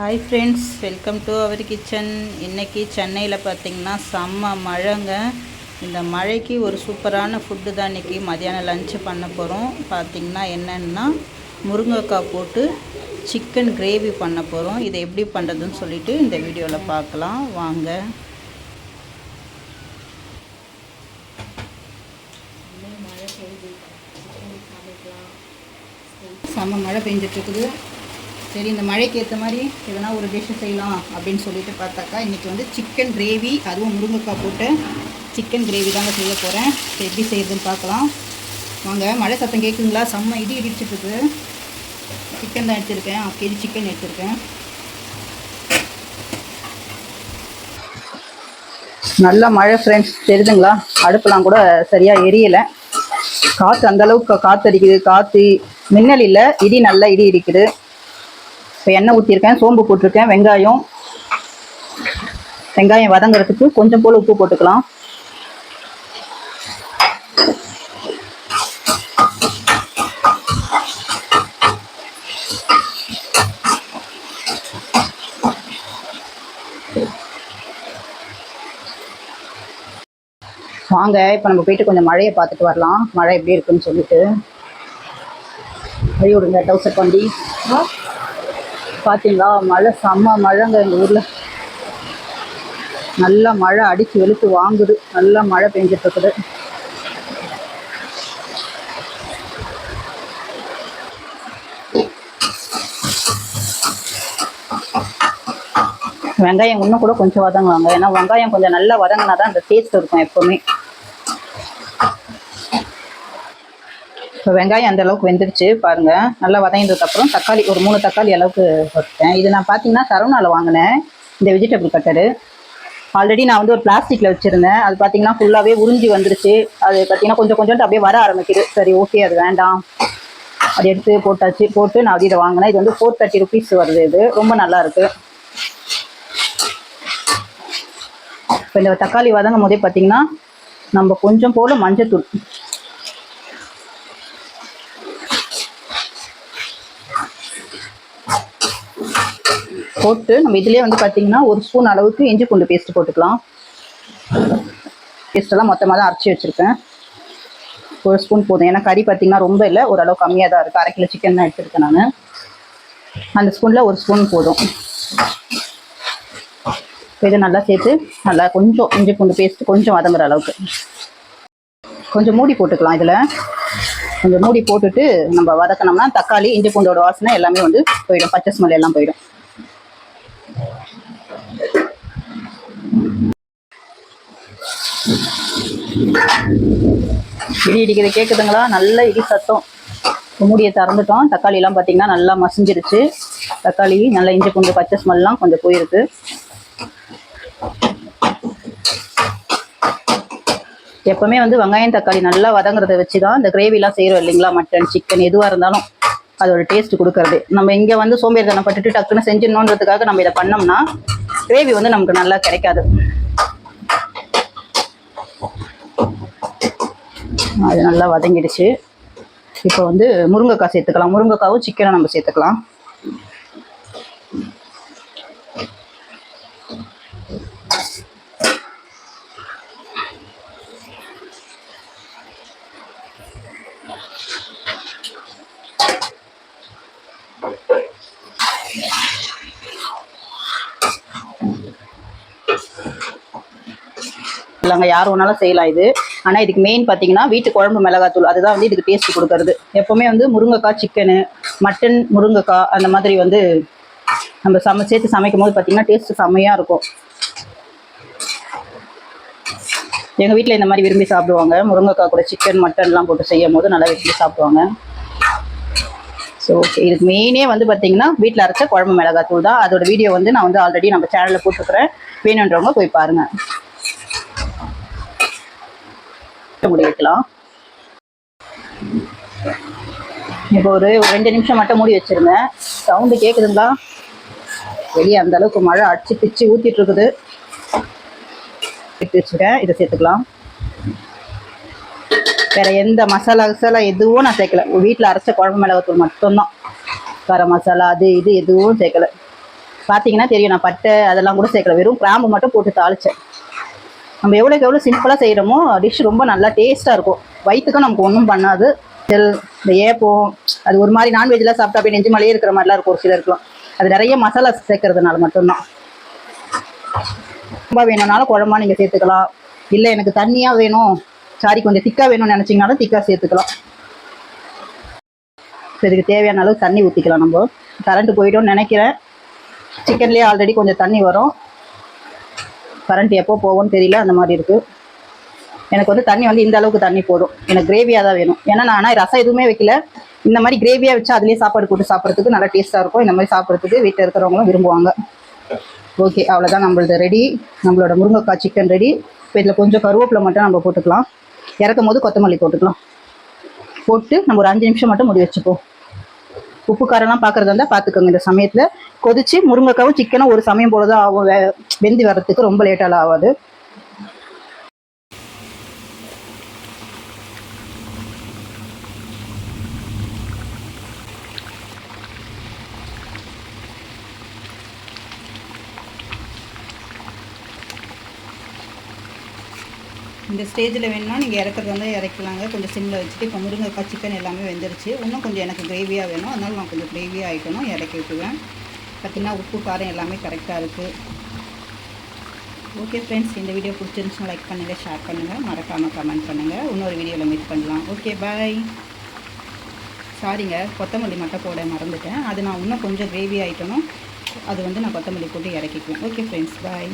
Hi friends welcome to our kitchen இன்றைக்கி சென்னையில் பார்த்தீங்கன்னா செம்ம மழைங்க. இந்த மழைக்கு ஒரு சூப்பரான ஃபுட்டு தான் இன்றைக்கி மதியானம் லஞ்சு பண்ண போகிறோம் பார்த்திங்கன்னா என்னென்னா முருங்கைக்காய் போட்டு சிக்கன் கிரேவி பண்ண போகிறோம் இதை எப்படி பண்ணுறதுன்னு சொல்லிட்டு இந்த வீடியோவில் பார்க்கலாம் வாங்க. செம்ம மழை பெஞ்சிட்ருக்குது சரி இந்த மழைக்கு ஏற்ற மாதிரி எதனா ஒரு டிஷ்ஷு செய்யலாம் அப்படின்னு சொல்லிட்டு பார்த்தாக்கா இன்றைக்கி வந்து சிக்கன் கிரேவி அதுவும் முருங்கைக்காய் போட்டு சிக்கன் கிரேவி தாங்க செய்ய போகிறேன் எப்படி செய்கிறதுன்னு பார்க்கலாம். வாங்க மழை சத்தம் கேட்குங்களா செம்ம இடி இடிச்சிட்ருக்கு சிக்கன் தான் எடுத்திருக்கேன். ஆஃப் கேஜி சிக்கன் எடுத்திருக்கேன். நல்ல மழை ஃப்ரெண்ட்ஸ் தெரியுதுங்களா? அடுப்பெல்லாம் கூட சரியாக எரியலை. காற்று அந்த அளவுக்கு காற்று அடிக்குது. காற்று மின்னல் இல்லை இடி நல்லா இடி இடிக்குது. இப்போ எண்ணெய் ஊற்றிருக்கேன் சோம்பு போட்டிருக்கேன் வெங்காயம். வெங்காயம் வதங்குறதுக்கு கொஞ்சம் போல் உப்பு போட்டுக்கலாம். வாங்க இப்போ நம்ம போயிட்டு கொஞ்சம் மழையை பார்த்துட்டு வரலாம். மழை எப்படி இருக்குன்னு சொல்லிட்டு. வழி விடுங்க டவுசர் வண்டி பார்த்தீங்களா மழை செம்ம மழைங்க எங்கள் ஊரில். நல்ல மழை அடித்து வெளுத்து வாங்குது. நல்ல மழை பெஞ்சிட்ருக்குது வெங்காயம் இன்னும் கூட கொஞ்சம் வதங்குவாங்க. ஏன்னா வெங்காயம் கொஞ்சம் நல்லா வதங்கினா தான் அந்த டேஸ்ட் இருக்கும் எப்போவுமே. இப்போ வெங்காயம் அந்த அளவுக்கு வெந்துருச்சு பாருங்க. நல்லா வதங்கினதுக்கு அப்புறம் தக்காளி ஒரு மூணு தக்காளி அளவுக்கு வச்சுட்டேன் இது நான் பார்த்தீங்கன்னா சரவணாவில் வாங்கினேன். இந்த வெஜிடபிள் கட்டரு ஆல்ரெடி நான் வந்து ஒரு பிளாஸ்டிக்கில் வச்சுருந்தேன். அது பார்த்தீங்கன்னா ஃபுல்லாகவே உறிஞ்சி வந்துருச்சு. அது பார்த்தீங்கன்னா கொஞ்சம் கொஞ்சம் அப்படியே வர ஆரம்பிக்குது. சரி ஓகே அது வேண்டாம். அது எடுத்து போட்டாச்சு. போட்டு நான் இதை வாங்கினேன். இது வந்து ஃபோர் தேர்ட்டி ருபீஸ் வருது இது. ரொம்ப நல்லா இருக்கு. இப்போ இந்த தக்காளி வதங்கும் போதே பார்த்தீங்கன்னா நம்ம கொஞ்சம் போல மஞ்சத்தூள். போட்டு நம்ம இதுலேயே வந்து பார்த்தீங்கன்னா ஒரு ஸ்பூன் அளவுக்கு இஞ்சி பூண்டு பேஸ்ட் போட்டுக்கலாம். பேஸ்ட்டெல்லாம் மொத்தமாக தான் அரைச்சி வச்சுருக்கேன். ஒரு ஸ்பூன் போதும். ஏன்னா கறி பார்த்தீங்கன்னா ரொம்ப இல்லை ஓரளவு கம்மியாக தான் இருக்குது அரை கிலோ சிக்கன் தான் எடுத்துருக்கேன் நான். அந்த ஸ்பூனில் ஒரு ஸ்பூன் போதும். இதை நல்லா சேர்த்து நல்லா கொஞ்சம் இஞ்சி பூண்டு பேஸ்ட் கொஞ்சம் வதங்குற அளவுக்கு. கொஞ்சம் மூடி போட்டுக்கலாம் இதில். கொஞ்சம் மூடி போட்டுட்டு நம்ம வதக்கினோம்னா தக்காளி இஞ்சி பூண்டோட வாசனை எல்லாமே வந்து போயிடும். பச்சை ஸ்மெல் எல்லாம் போயிடும். இடி இடிக்கிறது கேட்குதுங்களா நல்ல இடி சத்தம். மூடியை திறந்துட்டோம். தக்காளி எல்லாம் பார்த்தீங்கன்னா நல்லா மசிஞ்சிருச்சு. தக்காளி நல்லா இஞ்சி பூண்டு பச்சை ஸ்மெல்லாம் கொஞ்சம் போயிருக்கு. எப்பவுமே வந்து வெங்காயம் தக்காளி நல்லா வதங்குறத வச்சு தான் இந்த கிரேவிலாம் செய்கிறோம் இல்லைங்களா? மட்டன் சிக்கன் எதுவாக இருந்தாலும் அதோட டேஸ்ட் கொடுக்கறது. நம்ம இங்கே வந்து சோம்பேறித்தனம் பட்டுட்டு டக்குன்னு செஞ்சிடணுன்றதுக்காக நம்ம இதை பண்ணோம்னா கிரேவி வந்து நமக்கு நல்லா கிடைக்காது. அது நல்லா வதங்கிடுச்சு. இப்போ வந்து முருங்கைக்காய் சேர்த்துக்கலாம். முருங்கைக்காவும் சிக்கனை நம்ம சேர்த்துக்கலாம். இல்லைங்க யார் வேணாலும் செய்யலாம் இது. ஆனால் இதுக்கு மெயின் பார்த்தீங்கன்னா வீட்டு குழம்பு மிளகாத்தூள். அதுதான் வந்து இதுக்கு டேஸ்ட் கொடுக்கறது. எப்போவுமே வந்து முருங்கைக்காய் சிக்கனு மட்டன் முருங்கைக்காய் அந்த மாதிரி வந்து நம்ம சம சேர்த்து சமைக்கும் போது பார்த்தீங்கன்னா டேஸ்ட் செம்மையாக இருக்கும். எங்கள் வீட்டில் இந்த மாதிரி விரும்பி சாப்பிடுவாங்க. முருங்கைக்காய் கூட சிக்கன் மட்டன்லாம் போட்டு செய்யும் போது நல்லா விரும்பி சாப்பிடுவாங்க. ஸோ ஓகே இதுக்கு மெயினே வந்து பார்த்தீங்கன்னா வீட்டில் அரைச்ச குழம்பு மிளகாத்தூள் தான். அதோட வீடியோ வந்து நான் வந்து ஆல்ரெடி நம்ம சேனலில் போட்டுக்கிறேன் வேணுன்றவங்க போய் பாருங்கள் மூடி வைக்கலாம் இப்போ ஒரு ரெண்டு நிமிஷம் மட்டும் மூடி வச்சிருங்க சவுண்டு கேட்குதுங்களா வெளியே அந்த அளவுக்கு மழை அடிச்சு பிச்சு ஊத்திட்டு இருக்குது. எடுத்து வச்சுருக்கேன் இதை சேர்த்துக்கலாம். வேற எந்த மசாலா கிசாலா எதுவும் நான் சேர்க்கல. வீட்டில் அரைச்ச குழம்பு மிளகாத்தூள் மட்டும்தான். கரம் மசாலா அது இது எதுவும் சேர்க்கல. பார்த்தீங்கன்னா தெரியும் நான் பட்டை அதெல்லாம் கூட சேர்க்கல. வெறும் கிராம்பு மட்டும் போட்டு தாளிச்சேன். நம்ம எவ்வளோக்கு எவ்வளோ சிம்பிளாக செய்கிறோமோ டிஷ் ரொம்ப நல்லா டேஸ்ட்டாக இருக்கும். வயிற்றுக்கும் நமக்கு ஒன்றும் பண்ணாது. தெல் இந்த ஏப்பம் அது ஒரு மாதிரி நான்வெஜ்லாம் சாப்பிட்டா அப்படியே நெஞ்சு மலையே இருக்கிற மாதிரிலாம் இருக்கும் ஒரு சிலருக்கும் அது நிறைய மசாலா சேர்க்கறதுனால மட்டும்தான். ரொம்ப வேணும்னாலும் குழம்பா நீங்கள் சேர்த்துக்கலாம். இல்லை எனக்கு தண்ணியாக வேணும் சாரி கொஞ்சம் திக்காக வேணும்னு நினச்சிங்கனாலும் திக்காக சேர்த்துக்கலாம். இப்போ இதுக்கு தேவையான அளவு தண்ணி ஊற்றிக்கலாம் நம்ம. கரண்ட் போயிடும்னு நினைக்கிறேன். சிக்கன்லேயே ஆல்ரெடி கொஞ்சம் தண்ணி வரும். கரண்ட் எப்போ போகும்னு தெரியல அந்த மாதிரி இருக்குது எனக்கு வந்து தண்ணி வந்து இந்த அளவுக்கு தண்ணி போதும். எனக்கு கிரேவியாக தான் வேணும். ஏன்னா நான் ஆனால் ரசம் எதுவுமே வைக்கல. இந்த மாதிரி கிரேவியாக வச்சு அதுலேயே சாப்பாடு போட்டு சாப்பிட்றதுக்கு நல்லா டேஸ்ட்டாக இருக்கும். இந்த மாதிரி சாப்பிட்றதுக்கு வீட்டில் இருக்கிறவங்களும் விரும்புவாங்க. ஓகே அவ்வளோதான் நம்மளது ரெடி நம்மளோட முருங்கைக்காய் சிக்கன் ரெடி இப்போ இதில் கொஞ்சம் கருவேப்பிலை மட்டும் நம்ம போட்டுக்கலாம். இறக்கும் போது கொத்தமல்லி போட்டுக்கலாம். போட்டு நம்ம ஒரு அஞ்சு நிமிஷம் மட்டும் முடி வச்சுப்போம். உப்பு காரம்லாம் பார்க்குறதா இருந்தால் பார்த்துக்கோங்க இந்த சமயத்தில் கொதிச்சு முருங்கைக்காவும் சிக்கனும் ஒரு சமயம் போல தான் ஆகும். வே- வெந்தி வர்றதுக்கு ரொம்ப லேட்டாலாம் ஆகாது. இந்த ஸ்டேஜில் வேணும்னா நீங்கள் இறக்குறது வந்து இறக்கலாங்க. கொஞ்சம் சிம்மில் வச்சுட்டு இப்போ முருங்கைக்காய் சிக்கன் எல்லாமே வெந்துருச்சு. இன்னும் கொஞ்சம் எனக்கு கிரேவியாக வேணும். அதனால நான் கொஞ்சம் கிரேவியாக ஆகிக்கணும் இறக்கி விட்டுவேன் பார்த்திங்கன்னா உப்பு காரம் எல்லாமே கரெக்டாக இருக்குது ஓகே ஃப்ரெண்ட்ஸ் இந்த வீடியோ பிடிச்சிருந்துச்சுன்னா லைக் பண்ணுங்கள் ஷேர் பண்ணுங்கள் மறக்காமல் கமெண்ட் பண்ணுங்கள் இன்னொரு வீடியோவில் மீட் பண்ணலாம். ஓகே பாய் சாரிங்க கொத்தமல்லி மட்டும் போட மறந்துட்டேன். அது நான் இன்னும் கொஞ்சம் கிரேவி ஆகிட்டனும் அது வந்து நான் கொத்தமல்லி போட்டு இறக்கிக்குவேன். Okay friends bye